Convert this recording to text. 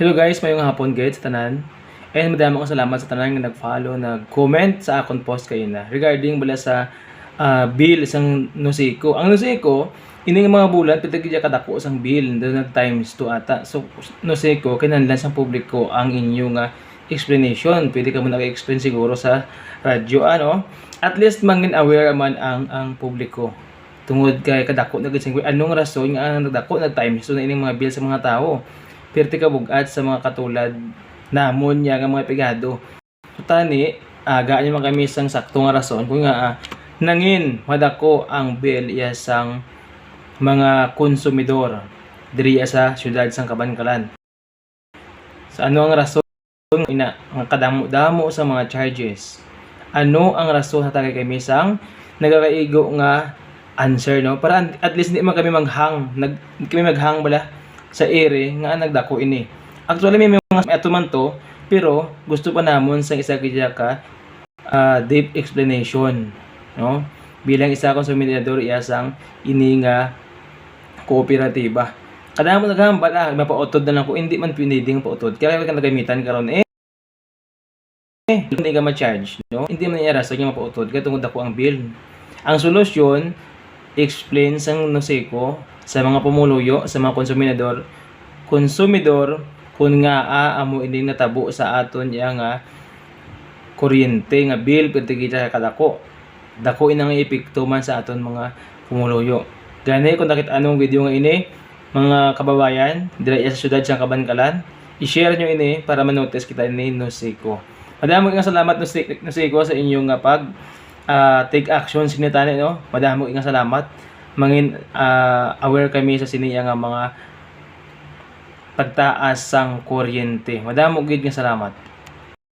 Hello guys, mayong hapon guys tanan. And madami akong salamat sa tanan nga nag-follow, nag-comment sa akong post kayo na regarding bala sa ah, bill isang Nusiko. Ang Nusiko, ini mga bulan kaya kadako sang bill nag times 2 ata. So Nusiko kinahanglan sa publiko ang inyong nga explanation. Pwede ka mo nag-explain siguro sa radyo ano. At least mangin aware man ang ang publiko tungod kay kadako na gid sing anong rason nga ang nagdako na times 2 na ining mga bill sa mga tao perti ka bugat sa mga katulad namon niya nga mga pigado. So tani, aga niya man kami isang sakto nga rason kung nga ah, nangin madako ang bill iya sang mga konsumidor diri sa syudad sang Kabankalan. Sa ano ang rason ina ang kadamo-damo sa mga charges? Ano ang rason sa tagay kami sang nagakaigo nga answer no para at least hindi man kami maghang nag kami maghang bala sa ere nga nagdako ini. Actually may mga ato man to pero gusto pa namon sa isa kaya ka ah, deep explanation no bilang isa akong sumidador iyasang ini nga kooperatiba. Kada mo naghambal ah mapautod na lang ko hindi man piniding pautod. Kaya ka nagamitan karon eh eh, hindi ka ma-charge, no? Hindi man iya rason nga mapautod kaya tungod ako ang bill. Ang solusyon explain sang Noseko sa mga pumuluyo, sa mga konsumidor, konsumidor kung nga ah, amo ining natabo sa aton iya nga kuryente nga bill pwede kita kadako. Dako inang epekto man sa aton mga pumuluyo. Gani kung nakita anong video nga ini, mga kababayan, dira sa syudad sa Kabankalan, i-share nyo ini para manotice kita ni Noseko. Madami nga salamat Nose- Noseko sa inyong pag ah, take action sinitani no. Madami nga salamat. Mangin ah, aware kami sa siniya nga mga pagtaas sang kuryente. Madamo gid nga salamat.